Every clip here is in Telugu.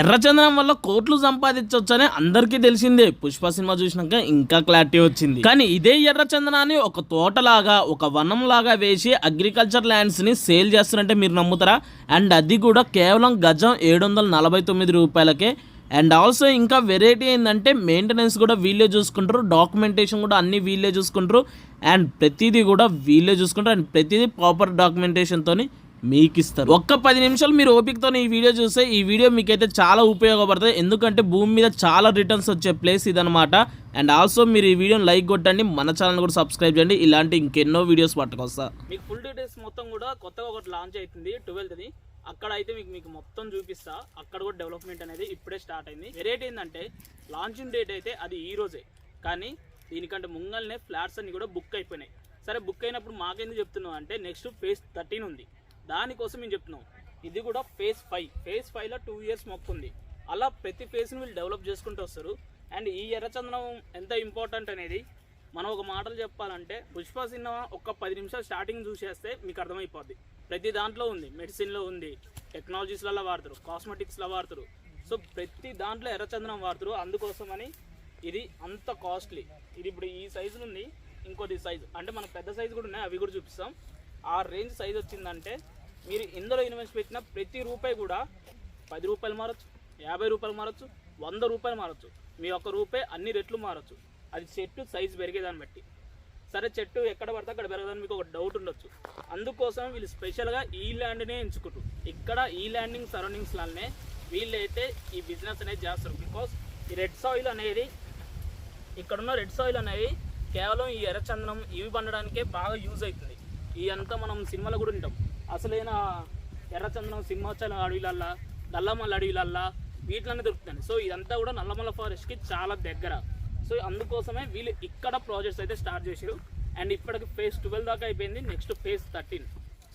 ఎర్రచందనం వల్ల కోట్లు సంపాదించవచ్చని అందరికీ తెలిసిందే. పుష్ప సినిమా చూసినాక ఇంకా క్లారిటీ వచ్చింది. కానీ ఇదే ఎర్రచందనాన్ని ఒక తోటలాగా ఒక వనం లాగా వేసి అగ్రికల్చర్ ల్యాండ్స్ని సేల్ చేస్తారంటే మీరు నమ్ముతారా? అండ్ అది కూడా కేవలం గజం ఏడు వందల నలభై తొమ్మిది రూపాయలకే. అండ్ ఆల్సో ఇంకా వెరైటీ ఏంటంటే మెయింటెనెన్స్ కూడా వీళ్ళే చూసుకుంటారు. డాక్యుమెంటేషన్ కూడా అన్నీ వీళ్ళే చూసుకుంటారు. అండ్ ప్రతిదీ కూడా వీళ్ళే చూసుకుంటారు. అండ్ ప్రతిదీ ప్రాపర్ డాక్యుమెంటేషన్తోని మీకు ఇస్తారు ఒక్క పది నిమిషాలు మీరు ఓపికతో ఈ వీడియో చూస్తే ఈ వీడియో మీకైతే చాలా ఉపయోగపడుతుంది. ఎందుకంటే భూమి మీద చాలా రిటర్న్స్ వచ్చే ప్లేస్ ఇదనమాట అండ్ ఆల్సో మీరు ఈ వీడియోని లైక్ కొట్టండి మన ఛానల్ కూడా సబ్స్క్రైబ్ చేయండి. ఇలాంటి ఇంకెన్నో వీడియోస్ పట్టుకొస్తా. మీకు ఫుల్ డీటెయిల్స్ మొత్తం కూడా కొత్తగా ఒకటి లాంచ్ అవుతుంది ట్వెల్త్ది అక్కడ అయితే మీకు మీకు మొత్తం చూపిస్తా. అక్కడ కూడా డెవలప్మెంట్ అనేది ఇప్పుడే స్టార్ట్ అయింది. వెరైటీ ఏంటంటే లాంచింగ్ డేట్ అయితే అది ఈ రోజే. కానీ దీనికంటే ముంగల్నే ఫ్లాట్స్ అన్ని కూడా బుక్ అయిపోయినాయి. సరే బుక్ అయినప్పుడు మాకెందుకు చెప్తున్నాం అంటే నెక్స్ట్ ఫేజ్ థర్టీన్ ఉంది. దానికోసం మేము చెప్తున్నాం. ఇది కూడా ఫేజ్ ఫైవ్. ఫేజ్ ఫైవ్లో టూ ఇయర్స్ మొక్క ఉంది. అలా ప్రతి ఫేజ్ని వీళ్ళు డెవలప్ చేసుకుంటూ వస్తారు. అండ్ ఈ ఎర్రచందనం ఎంత ఇంపార్టెంట్ అనేది మనం ఒక మాటలు చెప్పాలంటే పుష్ప సినిమా ఒక పది నిమిషాలు స్టార్టింగ్ చూసేస్తే మీకు అర్థమైపోద్ది. ప్రతి దాంట్లో ఉంది. మెడిసిన్లో ఉంది. టెక్నాలజీస్లలో వాడతారు. కాస్మెటిక్స్లో వాడతారు. సో ప్రతి దాంట్లో ఎర్రచందనం వాడతారు. అందుకోసమని ఇది అంత కాస్ట్లీ. ఇది ఇప్పుడు ఈ సైజులు ఉంది ఇంకోటి సైజు. అంటే మనకు పెద్ద సైజు కూడా ఉన్నాయి. అవి కూడా చూపిస్తాం. ఆ రేంజ్ సైజ్ వచ్చిందంటే మీరు ఇందులో ఇన్వెస్ట్ పెట్టిన ప్రతి రూపాయి కూడా పది రూపాయలు మారచ్చు యాభై రూపాయలు మారచ్చు వంద రూపాయలు మారచ్చు. మీ ఒక్క రూపాయి అన్ని రెట్లు మారచ్చు. అది చెట్టు సైజు పెరిగేదాన్ని బట్టి. సరే చెట్టు ఎక్కడ పడితే అక్కడ పెరగదని మీకు ఒక డౌట్ ఉండొచ్చు. అందుకోసం వీళ్ళు స్పెషల్గా ఈ ల్యాండ్నే ఎంచుకుంటారు ఇక్కడ ఈ ల్యాండింగ్ సరౌండింగ్స్లోనే వీళ్ళైతే ఈ బిజినెస్ అనేది చేస్తారు. బికాస్ ఈ రెడ్ సాయిల్ అనేది ఇక్కడున్న రెడ్ సాయిల్ అనేది కేవలం ఈ ఎర్రచందనం ఇవి పండడానికే బాగా యూజ్ అవుతుంది. ఈ అంతా మనం సినిమాలో కూడా ఉంటాం అసలైన ఎర్రచందనం సింహాచలం అడవిలల్లా నల్లమల్ల అడవిలల్లా వీటిలోనే దొరుకుతుంది సో ఇదంతా కూడా నల్లమల్ల ఫారెస్ట్కి చాలా దగ్గర. సో అందుకోసమే వీళ్ళు ఇక్కడ ప్రాజెక్ట్స్ అయితే స్టార్ట్ చేశారు అండ్ ఇప్పటికి ఫేజ్ ట్వెల్వ్ దాకా అయిపోయింది నెక్స్ట్ ఫేజ్ థర్టీన్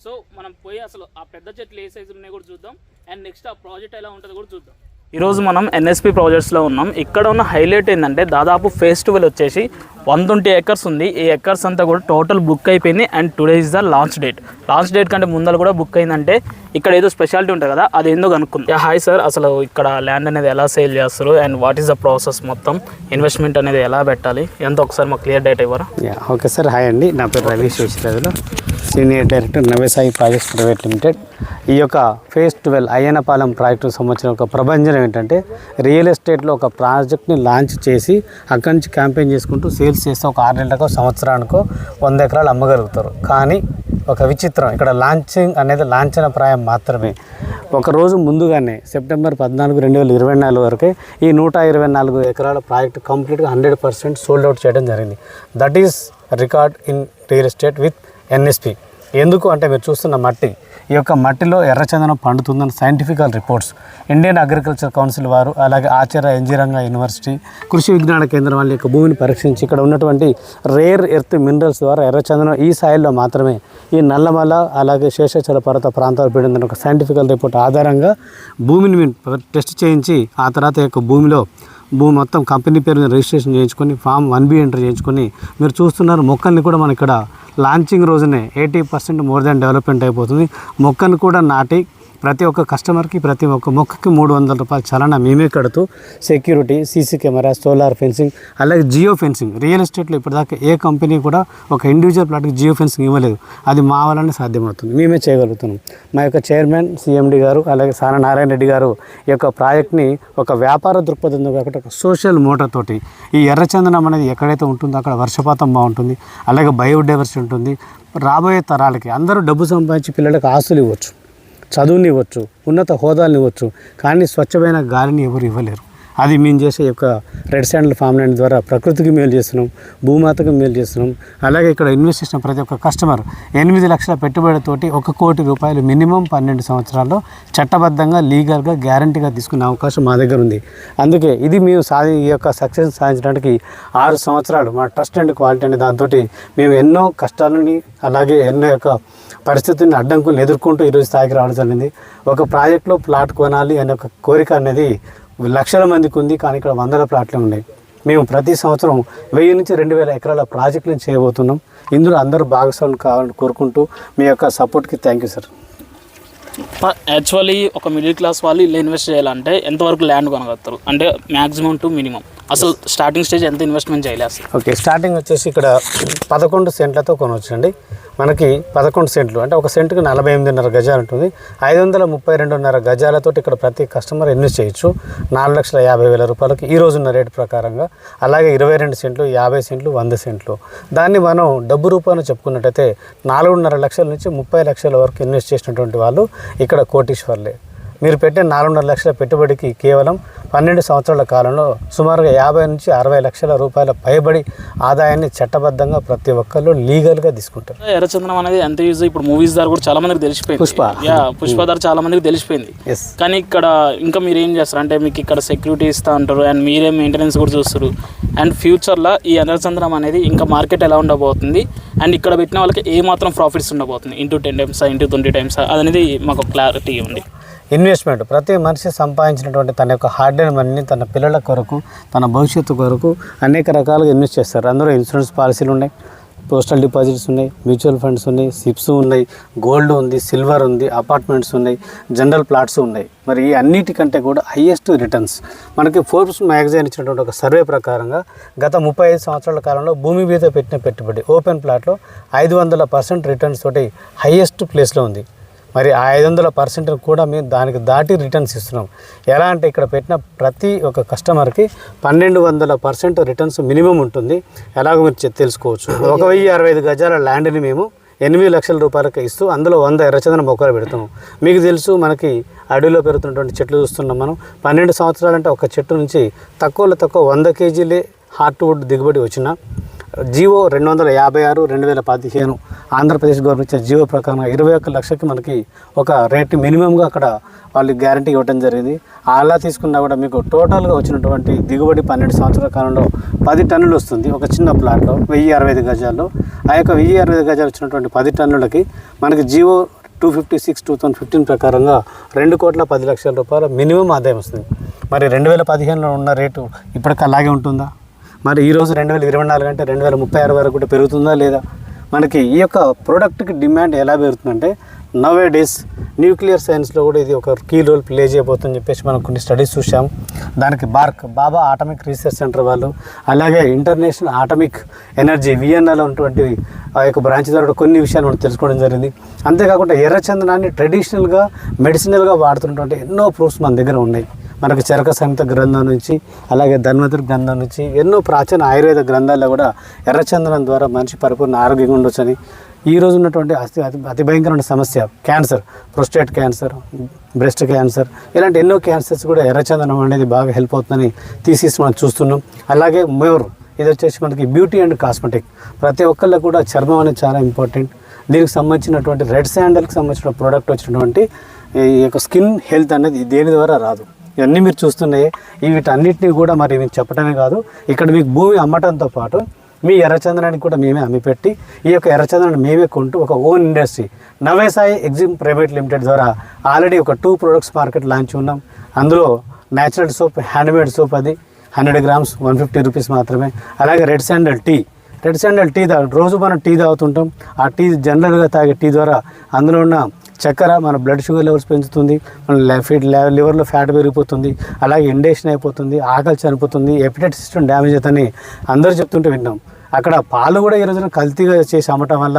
సో మనం పోయి అసలు ఆ పెద్ద చెట్లు ఏ సైజు ఉన్నాయో కూడా చూద్దాం. అండ్ నెక్స్ట్ ఆ ప్రాజెక్ట్ ఎలా ఉంటుందో కూడా చూద్దాం. ఈరోజు మనం ఎన్ఎస్పి ప్రాజెక్ట్స్లో ఉన్నాం. ఇక్కడ ఉన్న హైలైట్ ఏంటంటే దాదాపు ఫెస్టివల్ వచ్చేసి వన్ ట్వంటీ ఎకర్స్ ఉంది. ఈ ఎకర్స్ అంతా కూడా టోటల్ బుక్ అయిపోయింది and today is the launch date. Launch date కంటే ముందర కూడా బుక్ అయిందంటే ఇక్కడ ఏదో స్పెషాలిటీ ఉంటుంది కదా అది ఎందుకు అనుకుంది. Hi sir. అసలు ఇక్కడ ల్యాండ్ అనేది ఎలా సేల్ చేస్తారు and what is the process మొత్తం? ఇన్వెస్ట్మెంట్ అనేది ఎలా పెట్టాలి? ఎంత ఒకసారి మాకు క్లియర్ డేట్ ఇవ్వరా? Okay sir. హాయ్ అండి. నా పేరు Ravish Vishwarajulu senior director Navesai projects private limited. ఈ యొక్క ఫేజ్ ట్వెల్వ్ అయ్యనపాలెం ప్రాజెక్టుకు సంబంధించిన ఒక ప్రభంజనం ఏంటంటే రియల్ ఎస్టేట్లో ఒక ప్రాజెక్ట్ని లాంచ్ చేసి అక్కడి నుంచి క్యాంపెయిన్ చేసుకుంటూ సేల్స్ చేస్తే ఒక ఆరు నెలలకు సంవత్సరానికో వంద ఎకరాలు అమ్మగలుగుతారు. కానీ ఒక విచిత్రం ఇక్కడ లాంచింగ్ అనేది లాంఛన ప్రాయం మాత్రమే. ఒకరోజు ముందుగానే సెప్టెంబర్ పద్నాలుగు రెండు వేల ఇరవై నాలుగు వరకే ఈ నూట ఇరవై నాలుగు ఎకరాల ప్రాజెక్ట్ కంప్లీట్గా హండ్రెడ్ పర్సెంట్ సోల్డ్ అవుట్ చేయడం జరిగింది. That is record in real estate with NSP. ఎందుకు అంటే మీరు చూస్తున్న మట్టి ఈ యొక్క మట్టిలో ఎర్రచందనం పండుతుందని scientifical reports Indian agriculture council వారు అలాగే ఆచార్య ఎన్జీరంగ యూనివర్సిటీ కృషి విజ్ఞాన కేంద్రం వాళ్ళ యొక్క భూమిని పరీక్షించి ఇక్కడ ఉన్నటువంటి రేర్ ఎర్త్ మినరల్స్ ద్వారా ఎర్రచందనం ఈ స్థాయిలో మాత్రమే ఈ నల్లమల అలాగే శేషాచల పర్వత ప్రాంతాలు పడిందని ఒక సైంటిఫికల్ రిపోర్ట్ ఆధారంగా భూమిని మేము టెస్ట్ చేయించి ఆ తర్వాత ఈ యొక్క భూమిలో భూమి మొత్తం కంపెనీ పేరు మీద రిజిస్ట్రేషన్ చేయించుకొని ఫామ్ వన్ బి ఎంటర్ చేయించుకొని మీరు చూస్తున్నారు మొక్కల్ని కూడా మన ఇక్కడ లాంచింగ్ రోజునే eighty percent more than development అయిపోతుంది. మొక్కను కూడా నాటి ప్రతి ఒక్క కస్టమర్కి ప్రతి ఒక్క మొక్కకి మూడు వందల రూపాయల చలన మేమే కడుతూ security CC camera solar fencing అలాగే జియో ఫెన్సింగ్. రియల్ ఎస్టేట్లో ఇప్పటిదాకా ఏ కంపెనీ కూడా ఒక ఇండివిజువల్ ప్లాట్కి జియో ఫెన్సింగ్ ఇవ్వలేదు. అది మా వల్లనే సాధ్యమవుతుంది. మేమే చేయగలుగుతున్నాం. మా యొక్క చైర్మన్ సిఎండి గారు అలాగే సాన నారాయణ రెడ్డి గారు ఈ యొక్క ప్రాజెక్ట్ని ఒక వ్యాపార దృక్పథంతో కాకుండా ఒక సోషల్ మోటార్ తోటి ఈ ఎర్రచందనం అనేది ఎక్కడైతే ఉంటుందో అక్కడ వర్షపాతం బాగుంటుంది. అలాగే బయోడైవర్సిటీ ఉంటుంది. రాబోయే తరాలకి అందరూ డబ్బు సంపాదించి పిల్లలకు ఆస్తులు ఇవ్వచ్చు. చదువుని ఇవ్వచ్చు ఉన్నత హోదాలను ఇవ్వచ్చు కానీ స్వచ్ఛమైన గాలిని ఎవరు ఇవ్వలేరు. అది మేము చేసే యొక్క రెడ్ శాండల్ ఫామ్ ల్యాండ్ ద్వారా ప్రకృతికి మేలు చేస్తున్నాం భూమాతకు మేలు చేస్తున్నాం. అలాగే ఇక్కడ ఇన్వెస్ట్ చేసిన ప్రతి ఒక్క కస్టమర్ ఎనిమిది లక్షల పెట్టుబడితోటి ఒక కోటి రూపాయలు మినిమం పన్నెండు సంవత్సరాల్లో చట్టబద్ధంగా లీగల్గా గ్యారంటీగా తీసుకునే అవకాశం మా దగ్గర ఉంది. అందుకే ఇది మేము సాధి ఈ యొక్క సక్సెస్ సాధించడానికి ఆరు సంవత్సరాలు మా ట్రస్ట్ అండ్ క్వాలిటీ అనే దాంతో మేము ఎన్నో కష్టాలని అలాగే ఎన్నో యొక్క పరిస్థితిని అడ్డంకులను ఎదుర్కొంటూ ఈరోజు స్థాయికి రావడం జరిగింది. ఒక ప్రాజెక్ట్లో ప్లాట్ కొనాలి అనే ఒక కోరిక అనేది లక్షల మందికి ఉంది కానీ ఇక్కడ వందల ప్లాట్లే ఉన్నాయి. మేము ప్రతి సంవత్సరం వెయ్యి నుంచి రెండు వేల ఎకరాల ప్రాజెక్టులను చేయబోతున్నాం. ఇందులో అందరూ భాగస్వాములు కావాలని కోరుకుంటూ మీ యొక్క సపోర్ట్కి థ్యాంక్ యూ సార్ యాక్చువల్లీ ఒక మిడిల్ క్లాస్ వాళ్ళు ఇల్లు ఇన్వెస్ట్ చేయాలంటే ఎంతవరకు ల్యాండ్ కొనగలుగుతారు? అంటే మ్యాక్సిమం టు మినిమం. అసలు స్టార్టింగ్ స్టేజ్ ఎంత ఇన్వెస్ట్మెంట్ చేయాలి అసలు? ఓకే స్టార్టింగ్ వచ్చేసి ఇక్కడ పదకొండు సెంట్లతో కొనవచ్చండి. మనకి పదకొండు సెంట్లు అంటే ఒక సెంటుకి నలభై ఎనిమిదిన్నర గజాలు ఉంటుంది. ఐదు వందల ముప్పై రెండున్నర గజాలతో ఇక్కడ ప్రతి కస్టమర్ ఇన్వెస్ట్ చేయొచ్చు. నాలుగు లక్షల యాభై వేల రూపాయలకి ఈ రోజున్న రేటు ప్రకారంగా. అలాగే ఇరవై రెండు సెంట్లు యాభై సెంట్లు వంద సెంట్లు. దాన్ని మనం డబ్బు రూపాయలు చెప్పుకున్నట్టయితే నాలుగున్నర లక్షల నుంచి ముప్పై లక్షల వరకు ఇన్వెస్ట్ చేసినటువంటి వాళ్ళు ఇక్కడ కోటీశ్వర్లే. మీరు పెట్టే నాలుగున్నర లక్షల పెట్టుబడికి కేవలం పన్నెండు సంవత్సరాల కాలంలో సుమారుగా యాభై నుంచి అరవై లక్షల రూపాయల పైబడి ఆదాయాన్ని చట్టబద్ధంగా ప్రతి ఒక్కళ్ళు లీగల్గా తీసుకుంటారు. ఎర్రచందనం అనేది ఎంత యూజ్ ఇప్పుడు మూవీస్ ద్వారా కూడా చాలా మందికి తెలిసిపోయింది. పుష్ప. యా పుష్ప ద్వారా చాలా మందికి తెలిసిపోయింది. ఎస్ కానీ ఇక్కడ ఇంకా మీరు ఏం చేస్తారు? అంటే మీకు ఇక్కడ సెక్యూరిటీ ఇస్తా అంటారు అండ్ మీరే మెయింటెనెన్స్ కూడా చూస్తారు. అండ్ ఫ్యూచర్లో ఈ ఎర్రచందనం అనేది ఇంకా మార్కెట్ ఎలా ఉండబోతుంది? అండ్ ఇక్కడ పెట్టిన వాళ్ళకి ఏ మాత్రం ప్రాఫిట్స్ ఉండబోతుంది into ten times into twenty times అనేది మాకు క్లారిటీ ఉంది. ఇన్వెస్ట్మెంట్. ప్రతి మనిషి సంపాదించినటువంటి తన యొక్క హార్డ్ అండ్ మనీని తన పిల్లల కొరకు తన భవిష్యత్తు కొరకు అనేక రకాలుగా ఇన్వెస్ట్ చేస్తారు. అందులో ఇన్సూరెన్స్ పాలసీలు ఉన్నాయి పోస్టల్ డిపాజిట్స్ ఉన్నాయి మ్యూచువల్ ఫండ్స్ ఉన్నాయి సిప్స్ ఉన్నాయి గోల్డ్ ఉంది సిల్వర్ ఉంది అపార్ట్మెంట్స్ ఉన్నాయి జనరల్ ప్లాట్స్ ఉన్నాయి. మరి ఈ అన్నిటికంటే కూడా హయ్యెస్ట్ రిటర్న్స్ మనకి ఫోర్బ్స్ మ్యాగజైన్ ఇచ్చినటువంటి ఒక సర్వే ప్రకారంగా గత ముప్పై ఐదు సంవత్సరాల కాలంలో భూమి మీద పెట్టిన పెట్టుబడి ఓపెన్ ప్లాట్లో ఐదు వందల పర్సెంట్ రిటర్న్స్ తోటి హయ్యెస్ట్ ప్లేస్లో ఉంది. మరి ఆ ఐదు వందల పర్సెంట్ కూడా మేము దానికి దాటి రిటర్న్స్ ఇస్తున్నాం. ఎలా అంటే ఇక్కడ పెట్టిన ప్రతి ఒక్క కస్టమర్కి పన్నెండు వందల పర్సెంట్ రిటర్న్స్ మినిమం ఉంటుంది. ఎలాగో మీరు చె- తెలుసుకోవచ్చు. ఒక వెయ్యి అరవై ఐదు గజాల ల్యాండ్ని మేము ఎనిమిది లక్షల రూపాయలకి ఇస్తూ అందులో వంద ఎర్రచందన మొక్కలు పెడతాం మీకు తెలుసు మనకి అడవిలో పెరుగుతున్నటువంటి చెట్లు చూస్తున్నాం మనం. పన్నెండు సంవత్సరాలంటే ఒక చెట్టు నుంచి తక్కువలో తక్కువ వంద కేజీలే హార్ట్వుడ్ దిగుబడి వచ్చిన జీవో రెండు వందల యాభై ఆరు రెండు వేల పదిహేను. ఆంధ్రప్రదేశ్ గవర్నమెంట్ ఇచ్చిన జీవో ప్రకారం ఇరవై ఒక్క లక్షకి మనకి ఒక రేట్ మినిమంగా అక్కడ వాళ్ళు గ్యారంటీ ఇవ్వడం జరిగింది. అలా తీసుకున్నా కూడా మీకు టోటల్గా వచ్చినటువంటి దిగుబడి పన్నెండు సంవత్సరాల కాలంలో పది టన్నులు వస్తుంది ఒక చిన్న ప్లాట్లో వెయ్యి అరవై ఐదు గజాల్లో. ఆ యొక్క వెయ్యి అరవై ఐదు గజాలు వచ్చినటువంటి పది టన్నులకి మనకి G O two fifty six two thousand fifteen ప్రకారంగా రెండు కోట్ల పది లక్షల రూపాయల మినిమం ఆదాయం వస్తుంది. మరి రెండు వేల పదిహేనులో ఉన్న రేటు ఇప్పటికీ అలాగే ఉంటుందా? మరి ఈరోజు రెండు వేల ఇరవై నాలుగు అంటే రెండు వేల ముప్పై ఆరు వరకు కూడా పెరుగుతుందా లేదా? మనకి ఈ యొక్క ప్రోడక్ట్కి డిమాండ్ ఎలా పెరుగుతుందంటే నవే డేస్ న్యూక్లియర్ సైన్స్లో కూడా ఇది ఒక కీ రోల్ ప్లే చేయబోతుందని చెప్పేసి మనం కొన్ని స్టడీస్ చూసాం దానికి BARC Bhabha atomic research centre వాళ్ళు అలాగే ఇంటర్నేషనల్ ఆటమిక్ ఎనర్జీ విఎన్ఎల్ ఉన్నటువంటి ఆ యొక్క బ్రాంచ్ ద్వారా కొన్ని విషయాలు మనం తెలుసుకోవడం జరిగింది. అంతేకాకుండా ఎర్రచందనాన్ని ట్రెడిషనల్గా మెడిసినల్గా వాడుతున్నటువంటి ఎన్నో ప్రూఫ్స్ మన దగ్గర ఉన్నాయి. మనకు చరక సంహిత గ్రంథం నుంచి అలాగే ధన్వంతుడి గ్రంథం నుంచి ఎన్నో ప్రాచీన ఆయుర్వేద గ్రంథాల్లో కూడా ఎర్రచందనం ద్వారా మనిషి పరిపూర్ణ ఆరోగ్యంగా ఉండొచ్చని. ఈ రోజు ఉన్నటువంటి అతి అతి అతి భయంకరమైన సమస్య cancer prostate cancer breast cancer ఇలాంటి ఎన్నో క్యాన్సర్స్ కూడా ఎర్రచందనం అనేది బాగా హెల్ప్ అవుతుందని తీసేసి మనం చూస్తున్నాం. అలాగే మోర్ ఇది వచ్చేసి మనకి బ్యూటీ అండ్ కాస్మెటిక్. ప్రతి ఒక్కళ్ళు కూడా చర్మం అనేది చాలా ఇంపార్టెంట్. దీనికి సంబంధించినటువంటి రెడ్ శాండల్కి సంబంధించిన ప్రోడక్ట్ వచ్చినటువంటి ఈ యొక్క స్కిన్ హెల్త్ అనేది దేని ద్వారా రాదు. ఇవన్నీ మీరు చూస్తున్నాయి. వీటన్నిటిని కూడా మరి మీకు చెప్పడమే కాదు. ఇక్కడ మీకు భూమి అమ్మటంతో పాటు మీ ఎర్రచందనానికి కూడా మేమే అమ్మిపెట్టి ఈ యొక్క ఎర్రచందనాన్ని మేమే కొంటూ ఒక own industry Navesai exim private limited ద్వారా ఆల్రెడీ ఒక టూ ప్రొడక్ట్స్ మార్కెట్ లాంచ్ ఉన్నాం. అందులో న్యాచురల్ సోప్ హ్యాండ్మేడ్ సోప్ అది hundred grams one fifty rupees మాత్రమే. అలాగే red sandal tea. Red sandal tea తాగు రోజు మనం టీ తాగుతుంటాం. ఆ టీ జనరల్గా తాగే టీ ద్వారా అందులో ఉన్న చక్కెర మన బ్లడ్ షుగర్ లెవెల్స్ పెంచుతుంది మన ఫీట్ లివర్లో ఫ్యాట్ పెరిగిపోతుంది అలాగే ఇండేషన్ అయిపోతుంది ఆకలి చనిపోతుంది ఎపిటైట్ సిస్టమ్ డ్యామేజ్ అవుతుందని అందరూ చెప్తుంటే విన్నాం. అక్కడ పాలు కూడా ఈ రోజున కల్తీగా చేసి అమ్మటం వల్ల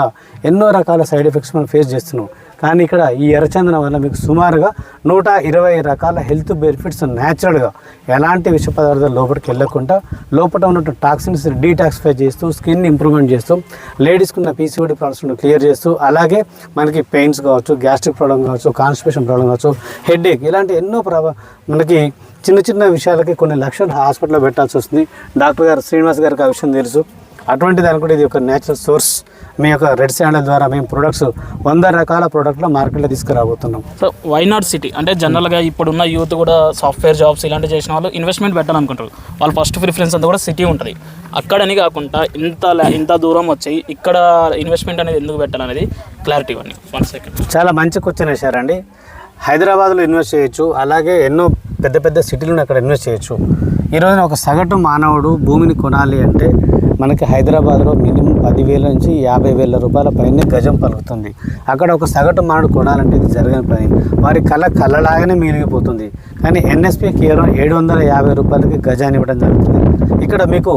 ఎన్నో రకాల సైడ్ ఎఫెక్ట్స్ మనం ఫేస్ చేస్తున్నాం. కానీ ఇక్కడ ఈ ఎర్రచందనం వల్ల మీకు సుమారుగా నూట ఇరవై రకాల హెల్త్ బెనిఫిట్స్ న్యాచురల్గా ఎలాంటి విష పదార్థాలు లోపలికి వెళ్ళకుండా లోపల ఉన్నటువంటి టాక్సిన్స్ డీటాక్సిఫై చేస్తూ స్కిన్ ఇంప్రూవ్మెంట్ చేస్తూ లేడీస్కి ఉన్న పీసీఓడి ప్రాబ్లమ్స్ క్లియర్ చేస్తూ అలాగే మనకి పెయిన్స్ కావచ్చు గ్యాస్ట్రిక్ ప్రాబ్లం కావచ్చు కాన్స్టిపేషన్ ప్రాబ్లం కావచ్చు హెడేక్ ఇలాంటి ఎన్నో ప్రాబ్లం మనకి చిన్న చిన్న విషయాలకి కొన్ని లక్షలు హాస్పిటల్లో పెట్టాల్సి వస్తుంది. డాక్టర్ గారు శ్రీనివాస్ గారికి ఆ విషయం తెలుసు. అటువంటి దాని కూడా ఇది ఒక నేచురల్ సోర్స్ మీ యొక్క రెడ్ శాండల్ ద్వారా మేము ప్రొడక్ట్స్ వంద రకాల ప్రోడక్ట్లు మార్కెట్లో తీసుకురాబోతున్నాం. సో వై నాట్ సిటీ అంటే జనరల్గా ఇప్పుడున్న యూత్ కూడా సాఫ్ట్వేర్ జాబ్స్ ఇలాంటివి చేసిన వాళ్ళు ఇన్వెస్ట్మెంట్ పెట్టాలనుకుంటారు. వాళ్ళ ఫస్ట్ ప్రిఫరెన్స్ అంతా కూడా సిటీ ఉంటుంది. అక్కడని కాకుండా ఇంత ఇంత దూరం వచ్చి ఇక్కడ ఇన్వెస్ట్మెంట్ అనేది ఎందుకు పెట్టాలనేది క్లారిటీ ఇవ్వండి. వన్ సెకండ్ చాలా మంచి క్వశ్చన్ వేశారండి హైదరాబాద్లో ఇన్వెస్ట్ చేయొచ్చు అలాగే ఎన్నో పెద్ద పెద్ద సిటీలను అక్కడ ఇన్వెస్ట్ చేయొచ్చు. ఈ రోజున ఒక సగటు మానవుడు భూమిని కొనాలి అంటే మనకి హైదరాబాద్లో మినిమం పదివేల నుంచి యాభై వేల రూపాయల పైన గజం పలుకుతుంది. అక్కడ ఒక సగటు మానవుడు కొనాలంటే ఇది జరగని పని. వారి కళ కళ్ళలాగానే మిగిలిపోతుంది. కానీ ఎన్ఎస్పి కేవలం ఏడు వందల యాభై రూపాయలకి గజాన్ని ఇవ్వడం జరుగుతుంది. ఇక్కడ మీకు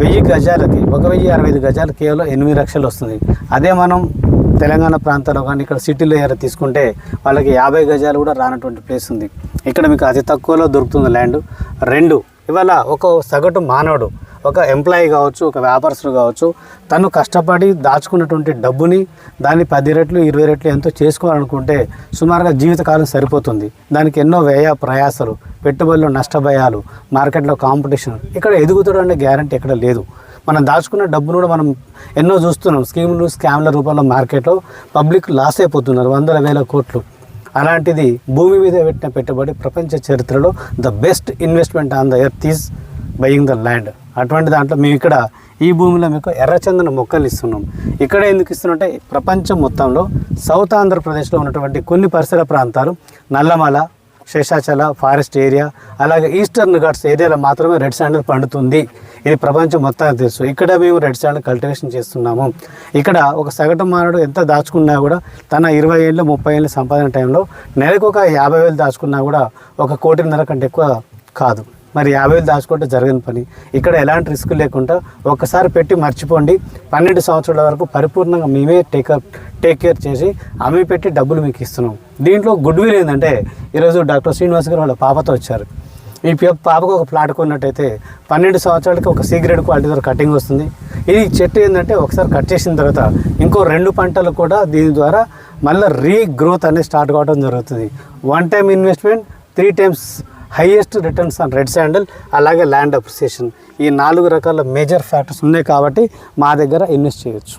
వెయ్యి గజాలకి ఒక వెయ్యి అరవై ఐదు గజాలు కేవలం ఎనిమిది లక్షలు వస్తుంది. అదే మనం తెలంగాణ ప్రాంతాల్లో కానీ ఇక్కడ సిటీలో ఏమైనా తీసుకుంటే వాళ్ళకి యాభై గజాలు కూడా రానటువంటి ప్లేస్ ఉంది. ఇక్కడ మీకు అతి తక్కువలో దొరుకుతుంది ల్యాండ్. రెండు ఇవాళ ఒక సగటు మానవుడు ఒక ఎంప్లాయీ కావచ్చు ఒక వ్యాపారస్తుడు కావచ్చు తను కష్టపడి దాచుకున్నటువంటి డబ్బుని దాన్ని పది రెట్లు ఇరవై రెట్లు ఎంతో చేసుకోవాలనుకుంటే సుమారుగా జీవితకాలం సరిపోతుంది. దానికి ఎన్నో వ్యయ ప్రయాసాలు పెట్టుబడులు నష్టభయాలు మార్కెట్లో కాంపిటీషన్ ఇక్కడ ఎదుగుతాడు అనే గ్యారంటీ ఎక్కడ లేదు. మనం దాచుకున్న డబ్బును కూడా మనం ఎన్నో చూస్తున్నాం. స్కీములు స్కామ్ల రూపంలో మార్కెట్లో పబ్లిక్ లాస్ అయిపోతున్నారు వందల వేల కోట్లు. అలాంటిది భూమి మీద పెట్టిన పెట్టుబడి ప్రపంచ చరిత్రలో the best investment on the earth is buying the land అటువంటి దాంట్లో మేము ఇక్కడ ఈ భూమిలో మీకు ఎర్రచందన మొక్కలు ఇస్తున్నాం. ఇక్కడ ఎందుకు ఇస్తున్నట్టే ప్రపంచం మొత్తంలో సౌత్ ఆంధ్రప్రదేశ్లో ఉన్నటువంటి కొన్ని పరిసర ప్రాంతాలు నల్లమల శేషాచల ఫారెస్ట్ ఏరియా అలాగే ఈస్టర్న్ ఘాట్స్ ఏరియాలో మాత్రమే రెడ్ శాండల్ పండుతుంది. ఇది ప్రపంచం మొత్తానికి తెలుసు. ఇక్కడ మేము రెడ్ శాండల్ కల్టివేషన్ చేస్తున్నాము. ఇక్కడ ఒక సగటు మానవుడు ఎంత దాచుకున్నా కూడా తన ఇరవై ఏళ్ళు ముప్పై ఏళ్ళు సంపాదన టైంలో నెలకు ఒక యాభై వేలు దాచుకున్నా కూడా ఒక కోటిన్నర కంటే ఎక్కువ కాదు. మరి యాభై వేలు దాచుకుంటే జరగని పని. ఇక్కడ ఎలాంటి రిస్క్ లేకుండా ఒక్కసారి పెట్టి మర్చిపోండి. పన్నెండు సంవత్సరాల వరకు పరిపూర్ణంగా మేమే టేక్ టేక్ కేర్ చేసి అమ్మి పెట్టి డబ్బులు మీకు ఇస్తున్నాం. దీంట్లో గుడ్ విల్ ఏంటంటే ఈరోజు డాక్టర్ శ్రీనివాస్ గారు వాళ్ళ పాపతో వచ్చారు. ఈ పాపకు ఒక ప్లాట్ కొన్నట్టయితే పన్నెండు సంవత్సరాలకి ఒక సీక్రెట్ క్వాలిటీ ద్వారా కటింగ్ వస్తుంది. ఇది చెట్టు ఏంటంటే ఒకసారి కట్ చేసిన తర్వాత ఇంకో రెండు పంటలు కూడా దీని ద్వారా మళ్ళీ రీగ్రోత్ అనేది స్టార్ట్ కావడం జరుగుతుంది. One time investment three times highest returns on red sandal అలాగే ల్యాండ్ అప్రిసియేషన్. ఈ నాలుగు రకాల మేజర్ ఫ్యాక్టర్స్ ఉన్నాయి కాబట్టి మా దగ్గర ఇన్వెస్ట్ చేయొచ్చు.